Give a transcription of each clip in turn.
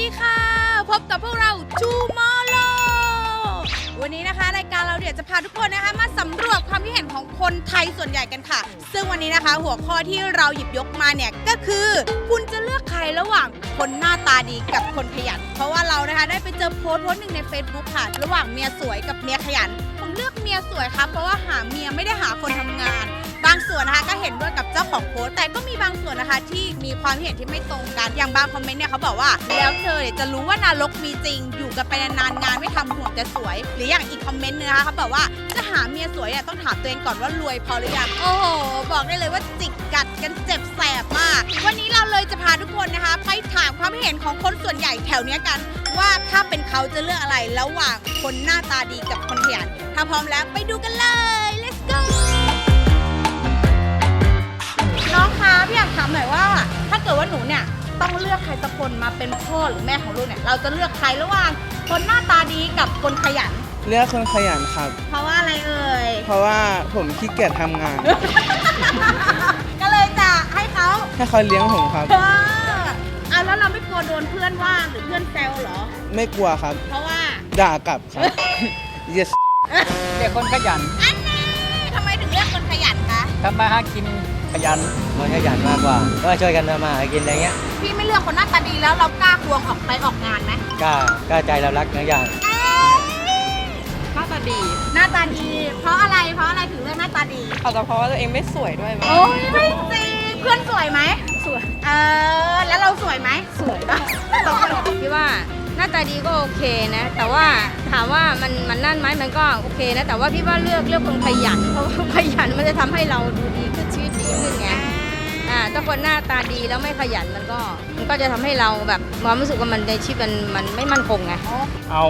ดีค่ะ พบกับพวกเรา Tomorrow วันนี้นะคะรายการเราเดี๋ยวจะพาทุกคนนะคะ มาสำรวจความคิดเห็นของคนไทยส่วนใหญ่กันค่ะ ซึ่งวันนี้นะคะ หัวข้อที่เราหยิบยกมาเนี่ยก็คือ คุณจะเลือกใครระหว่างคนหน้าตาดีกับคนขยัน เพราะว่าเรานะคะได้ไปเจอโพสต์โพสต์หนึ่งใน Facebook ค่ะ ระหว่างเมียสวยกับเมียขยัน เลือกเมียสวยครับ เพราะว่าหาเมียไม่ได้หาคนทำงาน บางส่วนนะคะก็เห็นด้วยกับเจ้าของโพสต์แต่ก็มีบางส่วนนะคะที่มีความเห็นที่ไม่ตรงกัน อย่างบางคอมเมนต์เนี่ยเขาบอกว่า แล้วเธอเนี่ยจะรู้ว่านรกมีจริง อยู่กันไปนานๆงานไม่ทำห่วงจะสวย หรืออย่างอีกคอมเมนต์นึงนะคะเขาบอกว่าจะหาเมียสวยอะต้องถามตัวเองก่อนว่ารวยพอหรือยังโอ้โหบอกได้เลยว่าจิกกัดกันเจ็บแสบมาก วันนี้เราเลยจะพาทุกคนนะคะ ไปถามความเห็นของคนส่วนใหญ่แถวเนี้กัน ว่าถ้าเป็นเขาจะเลือกอะไรระหว่างคนหน้าตาดีกับคนขยันถ้าพร้อมแล้วไปดูกันเลย let's go น้องคะพี่อยากถามหน่อยว่า ถ้าเกิดว่าหนูเนี่ยต้องเลือกใครสักคนมาเป็นพ่อหรือแม่ของลูกเนี่ย เราจะเลือกใครระหว่างคนหน้าตาดีกับคนขยัน เลือกคนขยันครับ เพราะว่าอะไรเอ่ย เพราะว่าผมขี้เกียจทำงาน ก็เลยจะให้เขาให้เขาเลี้ยงผมครับ เออเอาแล้วเราไม่กลัวโดนเพื่อนว่าหรือเพื่อนแซวเหรอ ไม่กลัวครับ เพราะว่า ด่ากลับครับ yes เด็กคนขยันอันนี้ทำไมถึงเลือกคนขยันคะทำมาหากินขยันมันขยันมากกว่า ก็ช่วยกันทำมาหากินอะไรเงี้ยพี่ไม่เลือกคนหน้าตาดีแล้วเรากล้าควงออกไปออกงานไหมกล้ากล้าใจเรารักทุกอย่างหน้าตาดี หน้าตาดี เพราะอะไรเพราะอะไรถึงเลือกหน้าตาดีอาจจะเพราะว่าตัวเองไม่สวยด้วยมั้งโอ้ยไม่จริงเพื่อนสวยไหมสวย เออแล้วเราสวยไหมสวยปะสองคนพี่ว่า หน้าตาดีก็โอเคนะ แต่ว่าถามว่ามันมันนั่นไหมมันก็โอเคนะ แต่ว่าพี่ว่าเลือกเลือกคนขยัน เพราะว่าขยันมันจะทำให้เราดูดีขึ้นชีวิตดีขึ้นไงอ่าถ้าคนหน้าตาดีแล้วไม่ขยันมันก็มันก็จะทำให้เราแบบความรู้สึกว่ามันในชีวิตมันมันไม่มั่นคงไงเอา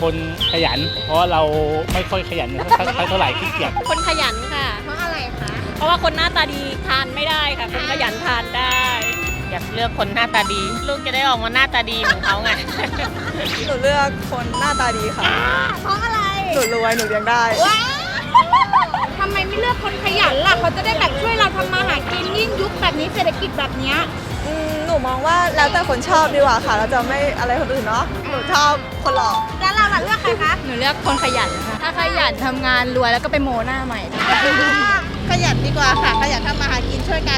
คนขยัน เพราะว่าเราไม่ค่อยขยันเท่าเท่าไหร่ขี้เกียจคนขยันค่ะ เพราะอะไรคะเพราะว่าคนหน้าตาดีทานไม่ได้ค่ะ คนขยันทานได้ อยากเลือกคนหน้าตาดี ลูกจะได้ออกมาหน้าตาดีเหมือนเขาไง หนูเลือกคนหน้าตาดีค่ะ เพราะอะไร หนูรวยหนูเลี้ยงได้ ว้าวทำไมไม่เลือกคนขยันล่ะ เขาจะได้แบบช่วยเราทำมาหากินยิ่งยุคแบบนี้เศรษฐกิจแบบเนี้ย อืมหนูมองว่าแล้วแต่คนชอบดีกว่าค่ะ เราจะไม่อะไรคนอื่นเนาะ หนูชอบคนหล่อ แล้วเราล่ะเลือกใครคะ หนูเลือกคนขยันค่ะ ถ้าขยันทำงานรวยแล้วก็ไปโมหน้าใหม่ ขยันดีกว่าค่ะ ขยันทำมาหากินช่วยกัน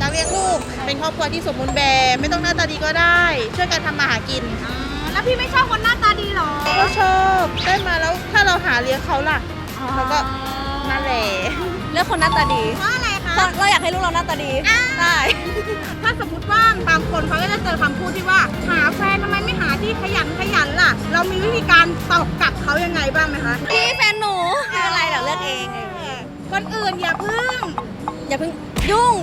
หาตังค์เลี้ยงลูก เป็นครอบครัวที่สมบูรณ์แบบไม่ต้องหน้าตาดีก็ได้ ช่วยกันทำมาหากินอ๋อแล้วพี่ไม่ชอบคนหน้าตาดีเหรอก็ชอบได้มาแล้วถ้าเราหาเลี้ยงเขาล่ะเขาก็นั่นแหละเลือกคนหน้าตาดีเพราะอะไรคะเราอยากให้ลูกเราหน้าตาดีได้ถ้าสมมติว่าบางคนเขาก็จะเจอคำพูดที่ว่า หาแฟนทำไมไม่หาที่ขยันขยันล่ะ เรามีวิธีการตอบกลับเขายังไงบ้างไหมคะพี่แฟนหนูไม่เป็นไรเดี๋ยวเลือกเอง คนอื่นอย่าพึ่งอย่าเพิ่งยุ่ง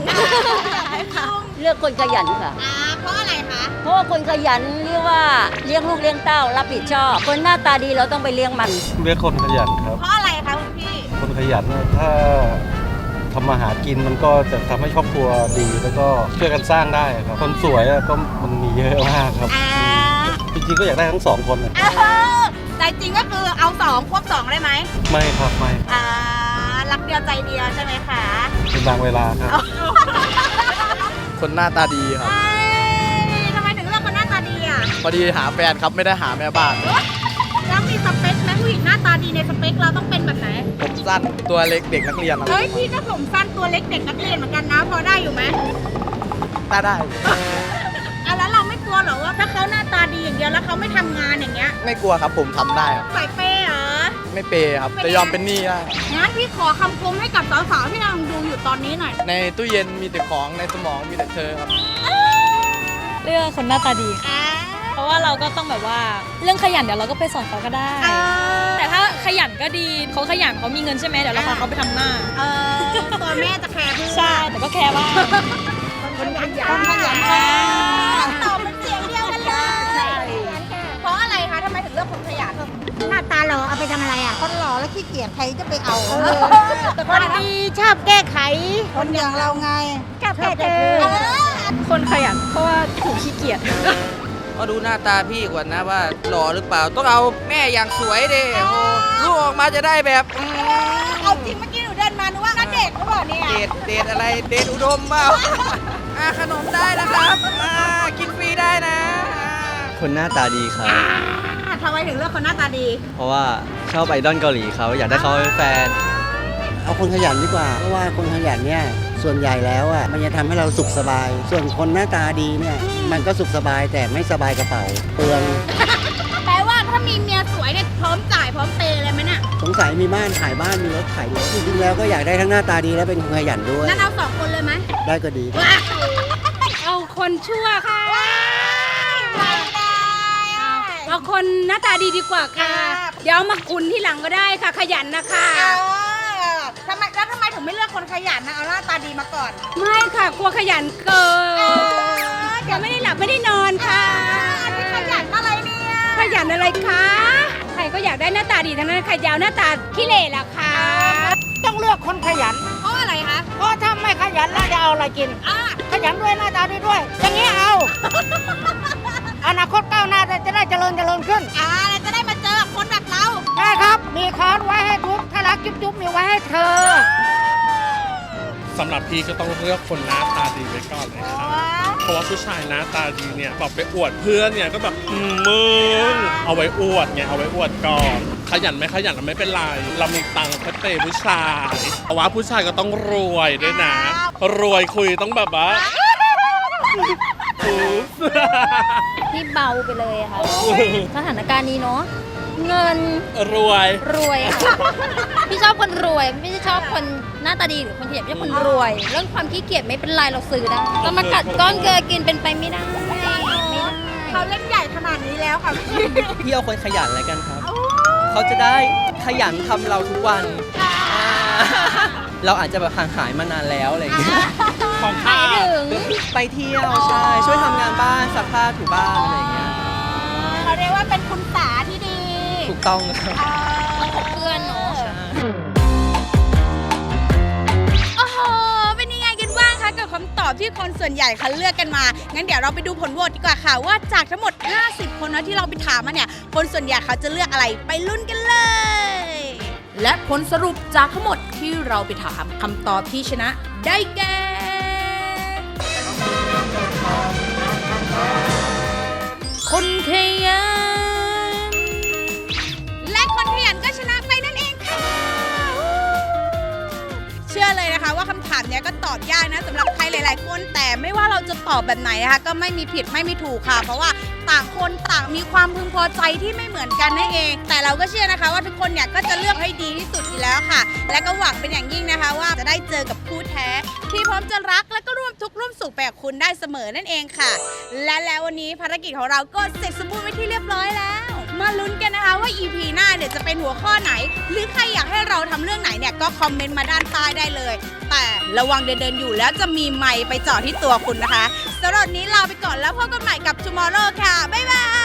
เลือกคนขยันค่ะ อ่าเพราะอะไรคะเพราะว่าคนขยันเรียกว่าเลี้ยงลูกเลี้ยงเต้ารับผิดชอบ คนหน้าตาดีเราต้องไปเลี้ยงมัน เลือกคนขยันครับ เพราะอะไรคะคุณพี่ คนขยันเนี่ยถ้าทำมาหากินมันก็จะทำให้ครอบครัวดีแล้วก็ช่วยกันสร้างได้ครับ คนสวยอะก็มันมีเยอะมากครับ อ่าจริงๆก็อยากได้ทั้งสองคนนะเออใจจริงก็คือเอาสองควบสองได้ไหมไม่ครับไม่ อ่า รักเดียวใจเดียวใช่ไหมคะเป็นบางเวลาครับ คนหน้าตาดีครับ เอ้ยทำไมถึงเลือกคนหน้าตาดีอะพอดีหาแฟนครับไม่ได้หาแม่บ้าน แล้วมีสเปคไหมผู้หญิงหน้าตาดีในสเปคเราต้องเป็นแบบไหน ผมสั้นตัวเล็กเด็กนักเรียนครับเฮ้ยพี่ก็ผมสั้นตัวเล็กเด็กนักเรียนเหมือนกันนะ พอได้อยู่ไหมตาได้ อะแล้วเราไม่กลัวเหรอว่าถ้าเขาหน้าตาดีอย่างเดียวแล้วเขาไม่ทำงานอย่างเงี้ยไม่กลัวครับผมทำได้ครับใส่เป้เหรอ ไม่เปย์ครับ แต่ยอมเป็นหนี้ได้ งั้นพี่ขอคำคมให้กับสาวๆที่กำลังดูอยู่ตอนนี้หน่อย ในตู้เย็นมีแต่ของในสมองมีแต่เธอครับเลือกคนหน้าตาดีค่ะอ่าเพราะว่าเราก็ต้องแบบว่าเรื่องขยันเดี๋ยวเราก็ไปสอนเขาก็ได้เออแต่ถ้าขยันก็ดีเขาขยันเขามีเงินใช่ไหมเดี๋ยวเราพาเขาไปทำหน้าเออตัวแม่จะแคร์เพื่อนใช่แต่ก็แคร์ว่างคนขยันคนขยันค่ะตอบเป็นเสียงเดียวกันเลยเพราะอะไรคะทำไมถึงเลือกคนขยัน หน้าตาหล่อเอาไปทำอะไรอะ คนหล่อแล้วขี้เกียจใครจะไปเอาคนดีชอบแก้ไข คนอย่างเราไงชอบแค่เธอคนขยันเพราะว่าถูกขี้เกียจก็ดูหน้าตาพี่ก่อนนะว่าหล่อหรือเปล่าต้องเอาแม่อย่างสวยดิโอ้โหลูกออกมาจะได้แบบอืมเอาจริงเมื่อกี้หนูเดินมานึกว่านัดเดทหรือเปล่าเนี่ยเดทเดทอะไรเดทอุดมเปล่าอ่าขนมได้นะครับอ่ากินฟรีได้นะอ่าคนหน้าตาดีครับอ่า ทำไมถึงเลือกคนหน้าตาดี เพราะว่าชอบไอดอลเกาหลีเขาอยากได้เขาเป็นแฟน เอาคนขยันดีกว่า เพราะว่าคนขยันเนี่ยส่วนใหญ่แล้วอะมันจะทำให้เราสุขสบาย ส่วนคนหน้าตาดีเนี่ยมันก็สุขสบายแต่ไม่สบายกระเป๋าเปลืองแปลว่าถ้ามีเมียสวยเนี่ยพร้อมจ่ายพร้อมเปย์เลยไหมเนี่ยสงสัยมีบ้านขายบ้านมีรถขายรถจริงๆแล้วก็อยากได้ทั้งหน้าตาดีและเป็นคนขยันด้วยนั่นเอาสองคนเลยไหมได้ก็ดีเอาคนชั่วค่ะ เอาคนหน้าตาดีดีกว่าค่ะเดี๋ยวเอามากุนที่หลังก็ได้ค่ะ ขยันนะคะทำไมแล้วทำไมถึงไม่เลือกคนขยันนะเอาหน้าตาดีมาก่อน ไม่ค่ะกลัวขยันเกินเดี๋ยวไม่ได้หลับไม่ได้นอนค่ะ อันนี้ขยันอะไรเนี่ยขยันอะไรคะ ใครก็อยากได้หน้าตาดีทั้งนั้นใครยาวหน้าตาขี้เหร่ล่ะคะต้องเลือกคนขยัน เพราะอะไรคะเพราะถ้าไม่ขยันแล้วจะเอาอะไรกิน อ่าขยันด้วยหน้าตาดีด้วย อย่างนี้เอา อนาคตก้าวหน้าจะได้เจริญเจริญขึ้นอ่าแล้วจะได้มาเจอกับคนแบบเราใช่ครับ มีคอนไว้ให้ทุกถ้ารักจุ๊บจุ๊บมีไว้ให้เธอ สำหรับพี่ก็ต้องเลือกคนหน้าตาดีไว้ก่อนเลยครับ เพราะว่าผู้ชายหน้าตาดีเนี่ยแบบไปอวดเพื่อนเนี่ยก็แบบอืมมึงเอาไว้อวดไงเอาไว้อวดก่อนขยันไม่ขยันก็ไม่เป็นไรเรามีตังค์ก็เตะผู้ชายแต่ว่าผู้ชายก็ต้องรวยด้วยนะ รวยคุยต้องแบบว่าอุ๊ย ที่เบาไปเลยค่ะสถานการณ์นี้เนาะเงินรวยรวยค่ะพี่ชอบคนรวยไม่ใช่ชอบคนหน้าตาดีหรือคนขยันไม่ใช่คนรวย เรื่องความขี้เกียจไม่เป็นไรเราซื้อได้แต่มากัดก้อนเกลือกินเป็นไปไม่ได้ไม่ได้เขาเล่นใหญ่ขนาดนี้แล้วค่ะพี่พี่เอาคนขยันอะไรกันครับ เขาจะได้ขยันทำเราทุกวัน เราอาจจะแบบห่างหายมานานแล้วอะไรอย่างเงี้ย ของหมายถึง ไปเที่ยวใช่ ช่วยทำงานบ้านซักผ้าถูบ้านอะไรอย่างเงี้ยเขาเรียกว่าเป็นคุณสาที่ดีถูกต้องครับเพื่อนเนาะ โอ้โห เป็นยังไงกันบ้างคะกับคำตอบที่คนส่วนใหญ่เขาเลือกกันมา งั้นเดี๋ยวเราไปดูผลโหวตดีกว่าค่ะ ว่าจากทั้งหมด 50 คนนะที่เราไปถามมาเนี่ย คนส่วนใหญ่เขาจะเลือกอะไรไปลุ้นกันเลย และผลสรุปจากทั้งหมดที่เราไปถามคำตอบที่ชนะได้แก่ คนขยัน และคนขยันก็ชนะไปนั่นเองค่ะ เชื่อเลยนะคะว่าคำถามเนี้ยก็ตอบยากนะสำหรับใครหลาย ๆ คนแต่ไม่ว่าเราจะตอบแบบไหนนะคะก็ไม่มีผิดไม่มีถูกค่ะ เพราะว่า ต่างคนต่างมีความพึงพอใจที่ไม่เหมือนกันนั่นเอง แต่เราก็เชื่อนะคะว่าทุกคนเนี่ยก็จะเลือกให้ดีที่สุดอยู่แล้วค่ะ และก็หวังเป็นอย่างยิ่งนะคะว่าจะได้เจอกับคู่แท้ ที่พร้อมจะรักและก็ร่วมทุกข์ร่วมสุขไปกับคุณได้เสมอนั่นเองค่ะ และแล้ววันนี้ภารกิจของเราก็เสร็จสมบูรณ์ไปที่เรียบร้อยแล้ว ว่า EP หน้าเนี่ยจะเป็นหัวข้อไหน หรือใครอยากให้เราทำเรื่องไหนเนี่ยก็คอมเมนต์มาด้านใต้ได้เลย แต่ระวังเดินเดินๆอยู่แล้วจะมีไมค์ไปเจาะที่ตัวคุณนะคะสำหรับวันนี้ลาไปก่อนแล้วพบกันใหม่กับ Tomorrow ค่ะ บ๊ายบาย